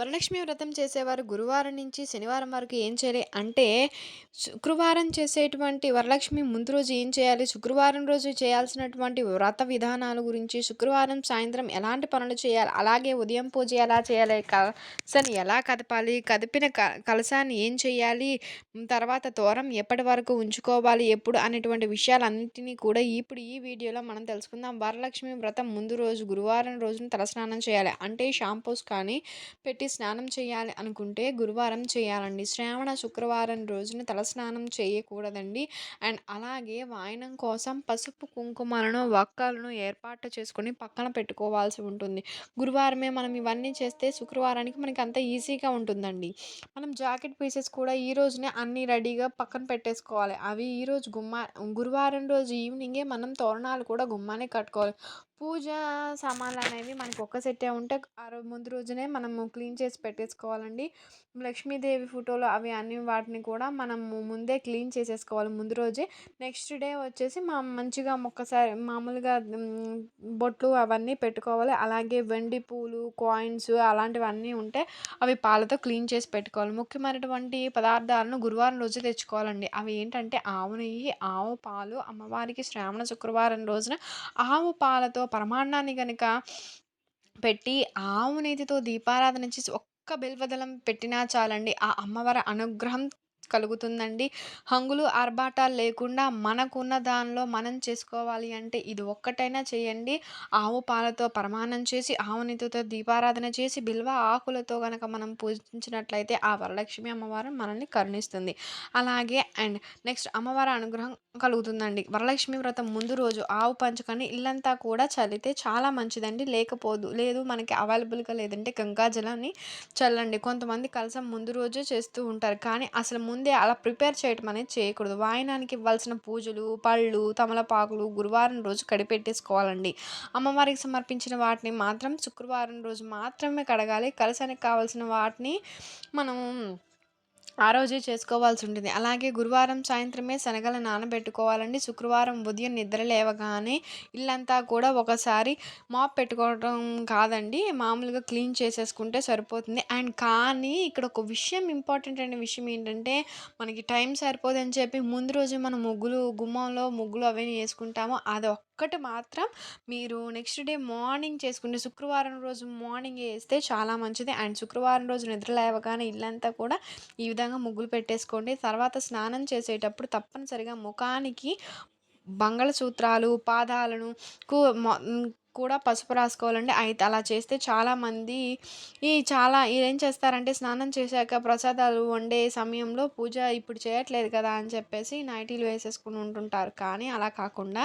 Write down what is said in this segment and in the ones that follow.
వరలక్ష్మి వ్రతం చేసేవారు గురువారం నుంచి శనివారం వరకు ఏం చేయాలి అంటే శుక్రవారం చేసేటువంటి వరలక్ష్మి ముందు రోజు ఏం చేయాలి? శుక్రవారం రోజు చేయాల్సినటువంటి వ్రత విధానాల గురించి శుక్రవారం సాయంత్రం ఎలాంటి పనులు చేయాలి? అలాగే ఉదయం పూజ ఎలా చేయాలి? కలసని ఎలా కదపాలి? కదిపిన క కలసాన్ని ఏం చేయాలి? తర్వాత తోరం ఎప్పటి వరకు ఉంచుకోవాలి? ఎప్పుడు అనేటువంటి విషయాలన్నింటినీ కూడా ఇప్పుడు ఈ వీడియోలో మనం తెలుసుకుందాం. వరలక్ష్మి వ్రతం ముందు రోజు గురువారం రోజున తలస్నానం చేయాలి. అంటే షాంపూస్ కానీ పెట్టి స్నానం చేయాలి అనుకుంటే గురువారం చేయాలండి. శ్రావణ శుక్రవారం రోజున తలస్నానం చేయకూడదండి. అండ్ అలాగే వాయనం కోసం పసుపు కుంకుమలను వక్కలను ఏర్పాటు చేసుకొని పక్కన పెట్టుకోవాల్సి ఉంటుంది. గురువారమే మనం ఇవన్నీ చేస్తే శుక్రవారానికి మనకి అంత ఈజీగా ఉంటుందండి. మనం జాకెట్ పీసెస్ కూడా ఈ రోజునే అన్నీ రెడీగా పక్కన పెట్టేసుకోవాలి. అవి ఈరోజు గుమ్మ గురువారం రోజు ఈవినింగే మనం తోరణాలు కూడా గుమ్మానే కట్టుకోవాలి. పూజ సామాన్లు అనేవి మనకి ఒక్క సెట్టే ఉంటే ఆ రోజు ముందు రోజునే మనము క్లీన్ చేసి పెట్టేసుకోవాలండి. లక్ష్మీదేవి ఫోటోలు అవి అన్ని వాటిని కూడా మనము ముందే క్లీన్ చేసేసుకోవాలి ముందు రోజే. నెక్స్ట్ డే వచ్చేసి మా మంచిగా ఒక్కసారి మామూలుగా బొట్లు అవన్నీ పెట్టుకోవాలి. అలాగే వెండి పూలు కాయిన్స్ అలాంటివన్నీ ఉంటే అవి పాలతో క్లీన్ చేసి పెట్టుకోవాలి. ముఖ్యమైనటువంటి పదార్థాలను గురువారం రోజు తెచ్చుకోవాలండి. అవి ఏంటంటే ఆవు నెయ్యి ఆవు పాలు అమ్మవారికి శ్రావణ శుక్రవారం రోజున ఆవు పాలతో పరమాన్నాన్ని కనుక పెట్టి ఆవు నేతితో దీపారాధన చేసి ఒక్క బిల్వదళం పెట్టినా చాలండి. ఆ అమ్మవారి అనుగ్రహం కలుగుతుందండి. హంగులు ఆర్భాటాలు లేకుండా మనకున్న దానిలో మనం చేసుకోవాలి అంటే ఇది ఒక్కటైనా చేయండి. ఆవు పాలతో ప్రమాణం చేసి ఆవు దీపారాధన చేసి బిల్వ ఆకులతో కనుక మనం పూజించినట్లయితే ఆ వరలక్ష్మి అమ్మవారు మనల్ని కరుణిస్తుంది. అలాగే అండ్ నెక్స్ట్ అమ్మవారి అనుగ్రహం కలుగుతుందండి. వరలక్ష్మి వ్రతం ముందు రోజు ఆవు పంచుకొని ఇల్లంతా కూడా చల్లితే చాలా మంచిదండి. లేకపోదు లేదు మనకి అవైలబుల్గా లేదంటే గంగాజలాన్ని చల్లండి. కొంతమంది కలసం ముందు రోజే చేస్తూ ఉంటారు. కానీ అసలు ముందు ముందే అలా ప్రిపేర్ చేయటం అనేది చేయకూడదు. వాయనానికి ఇవ్వాల్సిన పూజలు పళ్ళు తమలపాకులు గురువారం రోజు కడిపెట్టేసుకోవాలండి. అమ్మవారికి సమర్పించిన వాటిని మాత్రం శుక్రవారం రోజు మాత్రమే కడగాలి. కలసానికి కావాల్సిన వాటిని మనం ఆ రోజే చేసుకోవాల్సి ఉంటుంది అలాగే గురువారం సాయంత్రమే శనగలు నానబెట్టుకోవాలండి. శుక్రవారం ఉదయం నిద్ర లేవగానే ఇల్లంతా కూడా ఒకసారి మాప్ పెట్టుకోవడం కాదండి. మామూలుగా క్లీన్ చేసేసుకుంటే సరిపోతుంది. అండ్ కానీ ఇక్కడ ఒక విషయం ఇంపార్టెంట్ అయిన విషయం ఏంటంటే మనకి టైం సరిపోదని చెప్పి ముందు రోజు మనం ముగ్గులు గుమ్మంలో ముగ్గులు అవన్నీ వేసుకుంటామో అది ఒక్కటి మాత్రం మీరు నెక్స్ట్ డే మార్నింగ్ చేసుకుంటే శుక్రవారం రోజు మార్నింగ్ వేస్తే చాలా మంచిది. అండ్ శుక్రవారం రోజు నిద్ర లేవగానే ఇల్లంతా కూడా ఈ విధంగా ముగ్గులు పెట్టేసుకోండి. తర్వాత స్నానం చేసేటప్పుడు తప్పనిసరిగా ముఖానికి బంగళసూత్రాలు పాదాలను కు కూడా పసుపు రాసుకోవాలండి. అయితే అలా చేస్తే చాలామంది ఈ చాలా ఏం చేస్తారంటే స్నానం చేశాక ప్రసాదాలు వండే సమయంలో పూజ ఇప్పుడు చేయట్లేదు కదా అని చెప్పేసి నైటీలు వేసేసుకుని ఉంటుంటారు. కానీ అలా కాకుండా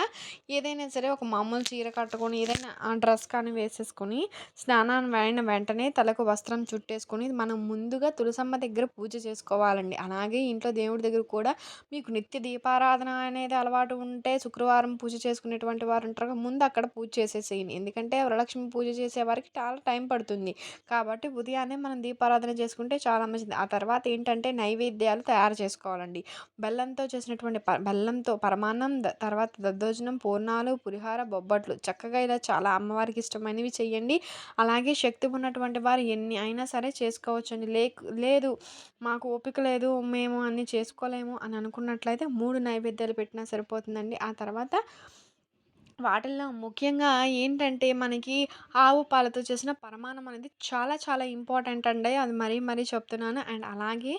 ఏదైనా సరే ఒక మామూలు చీర కట్టుకొని ఏదైనా డ్రెస్ కానీ వేసేసుకొని స్నానం అయిన వెంటనే తలకు వస్త్రం చుట్టేసుకొని మనం ముందుగా తులసమ్మ దగ్గర పూజ చేసుకోవాలండి. అలాగే ఇంట్లో దేవుడి దగ్గర కూడా మీకు నిత్య దీపారాధన అనేది అలవాటు ఉంటే శుక్రవారం పూజ చేసుకునేటువంటి వారు ఉంటారు ముందు అక్కడ పూజ చేసేసి సీన్. ఎందుకంటే వరలక్ష్మి పూజ చేసేవారికి చాలా టైం పడుతుంది. కాబట్టి ఉదయాన్నే మనం దీపారాధన చేసుకుంటే చాలా మంచిది. ఆ తర్వాత ఏంటంటే నైవేద్యాలు తయారు చేసుకోవాలండి. బెల్లంతో చేసినటువంటి ప బెల్లంతో పరమాన్నం తర్వాత దద్దోజనం పూర్ణాలు పులిహార బొబ్బట్లు. చక్కగా ఇలా చాలా అమ్మవారికి ఇష్టమైనవి చేయండి. అలాగే శక్తి ఉన్నటువంటి వారు ఎన్ని అయినా సరే చేసుకోవచ్చండి. లే లేదు మాకు ఓపిక లేదు మేము అన్ని చేసుకోలేము అని అనుకున్నట్లయితే మూడు నైవేద్యాలు పెట్టినా సరిపోతుందండి. ఆ తర్వాత వాటిల్లో ముఖ్యంగా ఏంటంటే మనకి ఆవు పాలతో చేసిన పరమాన్నం అనేది చాలా చాలా ఇంపార్టెంట్ అండి. అది మరీ మరీ చెప్తున్నాను. అండ్ అలాగే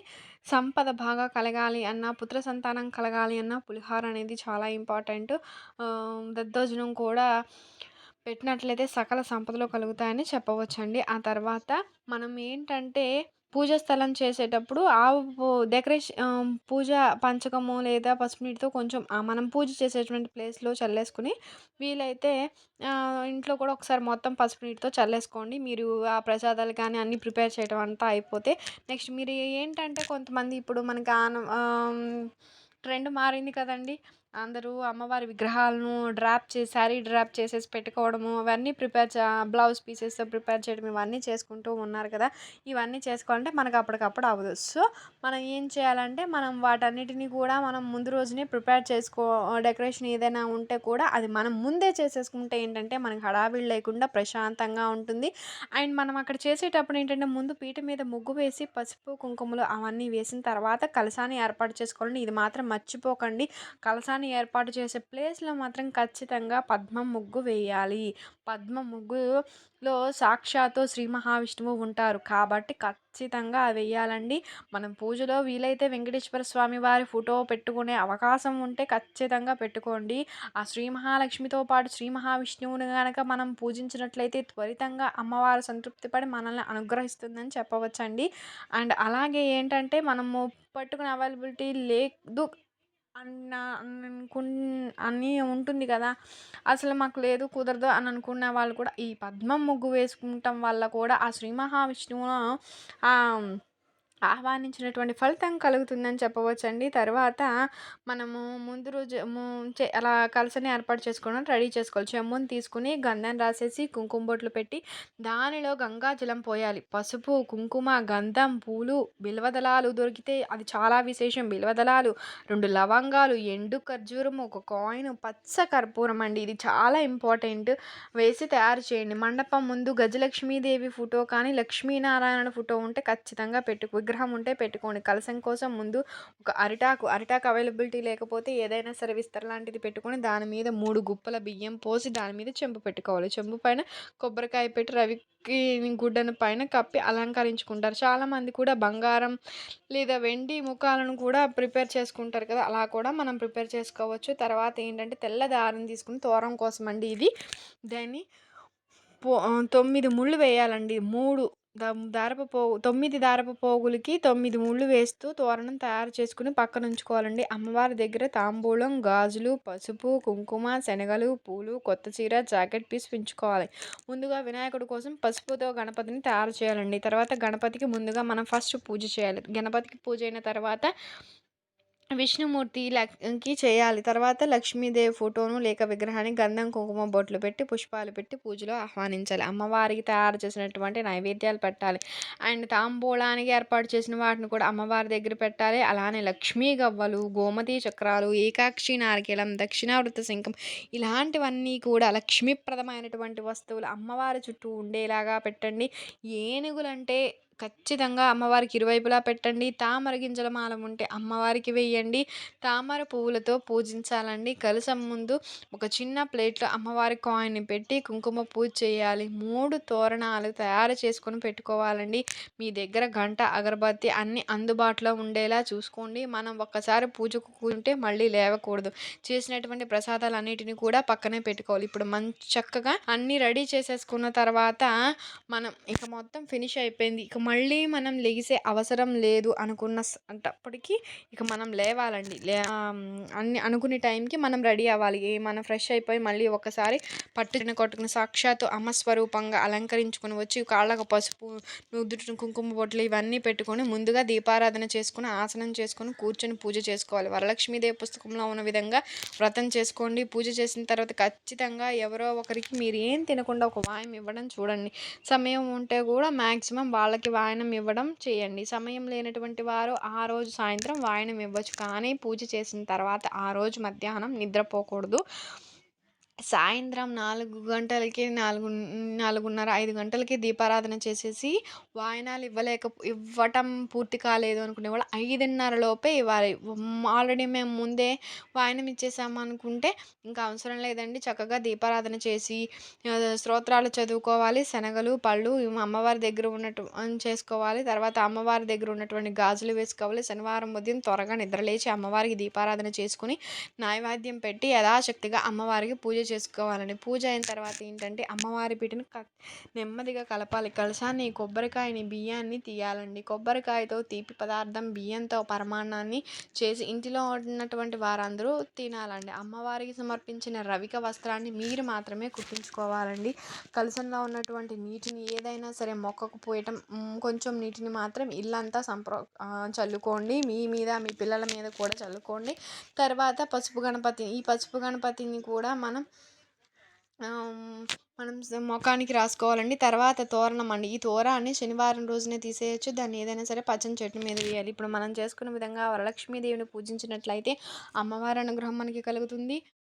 సంపద బాగా కలగాలి అన్న పుత్ర సంతానం కలగాలి అన్న పులిహోర అనేది చాలా ఇంపార్టెంట్. దద్దోజనం కూడా పెట్టినట్లయితే సకల సంపదలు కలుగుతాయని చెప్పవచ్చండి. ఆ తర్వాత మనం ఏంటంటే పూజా స్థలం చేసేటప్పుడు ఆవు డెకరేషన్ పూజ పంచకము లేదా పసుపునీటితో కొంచెం మనం పూజ చేసేటువంటి ప్లేస్లో చల్లేసుకుని వీలైతే ఇంట్లో కూడా ఒకసారి మొత్తం పసుపు నీటితో చల్లేసుకోండి. మీరు ఆ ప్రసాదాలు కానీ అన్నీ ప్రిపేర్ చేయడం అంతా అయిపోతే నెక్స్ట్ మీరు ఏంటంటే కొంతమంది ఇప్పుడు మనకి ఆన ట్రెండ్ మారింది కదండి. అందరూ అమ్మవారి విగ్రహాలను డ్రాప్ చేసి శారీ డ్రాప్ చేసేసి పెట్టుకోవడము అవన్నీ ప్రిపేర్ చే బ్లౌజ్ పీసెస్ ప్రిపేర్ చేయడం ఇవన్నీ చేసుకుంటూ ఉన్నారు కదా. ఇవన్నీ చేసుకోవాలంటే మనకు అప్పటికప్పుడు అవ్వదు. సో మనం ఏం చేయాలంటే మనం వాటన్నిటిని కూడా మనం ముందు రోజునే ప్రిపేర్ చేసుకో డెకరేషన్ ఏదైనా ఉంటే కూడా అది మనం ముందే చేసేసుకుంటే ఏంటంటే మనకి హడావిడి లేకుండా ప్రశాంతంగా ఉంటుంది. అండ్ మనం అక్కడ చేసేటప్పుడు ఏంటంటే ముందు పీట మీద ముగ్గు వేసి పసుపు కుంకుమలు అవన్నీ వేసిన తర్వాత కలసాన్ని ఏర్పాటు చేసుకోవాలండి. ఇది మాత్రం మర్చిపోకండి. కలసాన్ని ఏర్పాటు చేసే ప్లేస్లో మాత్రం ఖచ్చితంగా పద్మం ముగ్గు వేయాలి. పద్మ ముగ్గులో సాక్షాత్తు శ్రీ మహావిష్ణువు ఉంటారు. కాబట్టి ఖచ్చితంగా అది వేయాలండి. మనం పూజలో వీలైతే వెంకటేశ్వర స్వామి వారి ఫోటో పెట్టుకునే అవకాశం ఉంటే ఖచ్చితంగా పెట్టుకోండి. ఆ శ్రీ మహాలక్ష్మితో పాటు శ్రీ మహావిష్ణువుని కనుక మనం పూజించినట్లయితే త్వరితంగా అమ్మవారు సంతృప్తి పడి మనల్ని అనుగ్రహిస్తుందని చెప్పవచ్చండి. అండ్ అలాగే ఏంటంటే మనము పట్టుకునే అవైలబిలిటీ లేదు. అన్న అనుకు అని ఉంటుంది కదా. అసలు మాకు లేదు కుదరదు అని అనుకున్న వాళ్ళు కూడా ఈ పద్మం ముగ్గు వేసుకుంటాం వల్ల కూడా ఆ శ్రీ మహావిష్ణువు ఆహ్వానించినటువంటి ఫలితం కలుగుతుందని చెప్పవచ్చండి. తర్వాత మనము ముందు రోజు అలా కలసని ఏర్పాటు చేసుకోవడం రెడీ చేసుకోవాలి. చెమ్ముని తీసుకుని గంధం రాసేసి కుంకుమ బొట్లు పెట్టి దానిలో గంగా జలం పోయాలి. పసుపు కుంకుమ గంధం పూలు బిల్వదళాలు దొరికితే అది చాలా విశేషం. బిల్వదళాలు రెండు లవంగాలు ఎండు ఖర్జూరం ఒక కాయిన్ పచ్చ కర్పూరం అండి. ఇది చాలా ఇంపార్టెంట్. వేసి తయారు చేయండి. మండపం ముందు గజలక్ష్మీదేవి ఫోటో కానీ లక్ష్మీనారాయణ ఫోటో ఉంటే ఖచ్చితంగా పెట్టుకో విగ్రహం ఉంటే పెట్టుకోండి. కలసం కోసం ముందు ఒక అరిటాకు అరిటాకు అవైలబిలిటీ లేకపోతే ఏదైనా సరే విస్తర లాంటిది పెట్టుకొని దాని మీద మూడు గుప్పల బియ్యం పోసి దాని మీద చెంపు పెట్టుకోవాలి. చెంపు పైన కొబ్బరికాయ పెట్టి రవికి గుడ్డను పైన కప్పి అలంకరించుకుంటారు. చాలామంది కూడా బంగారం లేదా వెండి ముఖాలను కూడా ప్రిపేర్ చేసుకుంటారు కదా అలా కూడా మనం ప్రిపేర్ చేసుకోవచ్చు. తర్వాత ఏంటంటే తెల్ల దారం తీసుకుని తోరం కోసం అండి ఇది. దాన్ని పో తొమ్మిది ముళ్ళు వేయాలండి. మూడు దారపు పోగు తొమ్మిది దారపు పోగులకి తొమ్మిది ముళ్ళు వేస్తూ తోరణం తయారు చేసుకుని పక్కన ఉంచుకోవాలండి అమ్మవారి దగ్గర తాంబూలం గాజులు పసుపు కుంకుమ శనగలు పూలు కొత్త చీర జాకెట్ పీస్ పెంచుకోవాలి. ముందుగా వినాయకుడి కోసం పసుపుతో గణపతిని తయారు చేయాలండి. తర్వాత గణపతికి ముందుగా మనం ఫస్ట్ పూజ చేయాలి. గణపతికి పూజ అయిన తర్వాత విష్ణుమూర్తి లక్కి చేయాలి. తర్వాత లక్ష్మీదేవి ఫోటోను లేక విగ్రహాన్ని గంధం కుంకుమ బొట్లు పెట్టి పుష్పాలు పెట్టి పూజలో ఆహ్వానించాలి. అమ్మవారికి తయారు చేసినటువంటి నైవేద్యాలు పెట్టాలి. అండ్ తాంబూలానికి ఏర్పాటు చేసిన వాటిని కూడా అమ్మవారి దగ్గర పెట్టాలి. అలానే లక్ష్మీ గవ్వలు గోమతి చక్రాలు ఏకాక్షి నారికేళం దక్షిణావృత శంఖం ఇలాంటివన్నీ కూడా లక్ష్మీప్రదమైనటువంటి వస్తువులు అమ్మవారి చుట్టూ ఉండేలాగా పెట్టండి. ఏనుగులంటే ఖచ్చితంగా అమ్మవారికి ఇరువైపులా పెట్టండి. తామర గింజల మాల ఉంటే అమ్మవారికి వేయండి. తామర పువ్వులతో పూజించాలండి. కలసం ముందు ఒక చిన్న ప్లేట్లో అమ్మవారి కాయిన్ని పెట్టి కుంకుమ పూజ చేయాలి. మూడు తోరణాలు తయారు చేసుకొని పెట్టుకోవాలండి. మీ దగ్గర గంట అగరబత్తి అన్ని అందుబాటులో ఉండేలా చూసుకోండి. మనం ఒక్కసారి పూజకు కూర్చుంటే మళ్ళీ లేవకూడదు. చేసినటువంటి ప్రసాదాలు అన్నిటిని కూడా పక్కనే పెట్టుకోవాలి. ఇప్పుడు మంచి చక్కగా అన్నీ రెడీ చేసేసుకున్న తర్వాత మనం ఇక మొత్తం ఫినిష్ అయిపోయింది. ఇక మళ్ళీ మనం లెగిసే అవసరం లేదు అనుకున్న అప్పటికి ఇక మనం లేవాలండి. లే అన్ని అనుకునే టైంకి మనం రెడీ అవ్వాలి. మనం ఫ్రెష్ అయిపోయి మళ్ళీ ఒకసారి పట్టుకుని కొట్టుకుని సాక్షాత్తు అమ్మ స్వరూపంగా అలంకరించుకొని వచ్చి కాళ్ళకు పసుపు నుదుటి కుంకుమ బొట్లు ఇవన్నీ పెట్టుకొని ముందుగా దీపారాధన చేసుకుని ఆసనం చేసుకొని కూర్చొని పూజ చేసుకోవాలి. వరలక్ష్మీదేవి పుస్తకంలో ఉన్న విధంగా వ్రతం చేసుకోండి. పూజ చేసిన తర్వాత ఖచ్చితంగా ఎవరో ఒకరికి మీరు ఏం తినకుండా ఒక వాయం ఇవ్వడం చూడండి. సమయం ఉంటే కూడా మ్యాక్సిమం వాళ్ళకి వాయనం ఇవ్వడం చేయండి. సమయం లేనటువంటి వారు ఆ రోజు సాయంత్రం వాయనం ఇవ్వచ్చు. కానీ పూజ చేసిన తర్వాత ఆ రోజు మధ్యాహ్నం నిద్రపోకూడదు. సాయంత్రం నాలుగు గంటలకి నాలుగు నాలుగున్నర ఐదు గంటలకి దీపారాధన చేసేసి వాయనాలు ఇవ్వలేక ఇవ్వటం పూర్తి కాలేదు అనుకునే వాళ్ళు ఐదున్నర లోపే ఇవ్వాలి. ఆల్రెడీ మేము ముందే వాయనం ఇచ్చేసామనుకుంటే ఇంకా అవసరం లేదండి. చక్కగా దీపారాధన చేసి స్తోత్రాలు చదువుకోవాలి. శనగలు పళ్ళు అమ్మవారి దగ్గర ఉన్నట్టు చేసుకోవాలి. తర్వాత అమ్మవారి దగ్గర ఉన్నటువంటి గాజులు వేసుకోవాలి. శనివారం ఉదయం త్వరగా నిద్రలేచి అమ్మవారికి దీపారాధన చేసుకుని నైవేద్యం పెట్టి యథాశక్తిగా అమ్మవారికి పూజ చేసుకోవాలండి పూజ అయిన తర్వాత ఏంటంటే అమ్మవారి పీటను క నెమ్మదిగా కలపాలి. కలశాన్ని కొబ్బరికాయని బియ్యాన్ని తీయాలండి. కొబ్బరికాయతో తీపి పదార్థం బియ్యంతో పరమాన్నాన్ని చేసి ఇంటిలో ఉన్నటువంటి వారందరూ తినాలండి. అమ్మవారికి సమర్పించిన రవిక వస్త్రాన్ని మీరు మాత్రమే కుట్టించుకోవాలండి. కలశంలో ఉన్నటువంటి నీటిని ఏదైనా సరే మొక్కకు పోయటం కొంచెం నీటిని మాత్రం ఇల్లంతా సంప్రో చల్లుకోండి. మీ మీద మీ పిల్లల మీద కూడా చల్లుకోండి. తర్వాత పసుపు గణపతి ఈ పసుపు గణపతిని కూడా మనం మనం ముఖానికి రాసుకోవాలండి. తర్వాత తోరణం అండి. ఈ తోరాన్ని శనివారం రోజునే తీసేయచ్చు. దాన్ని ఏదైనా సరే పచ్చని చెట్టు మీద వేయాలి. ఇప్పుడు మనం చేసుకున్న విధంగా వరలక్ష్మీదేవిని పూజించినట్లయితే అమ్మవారి అనుగ్రహం మనకి కలుగుతుంది.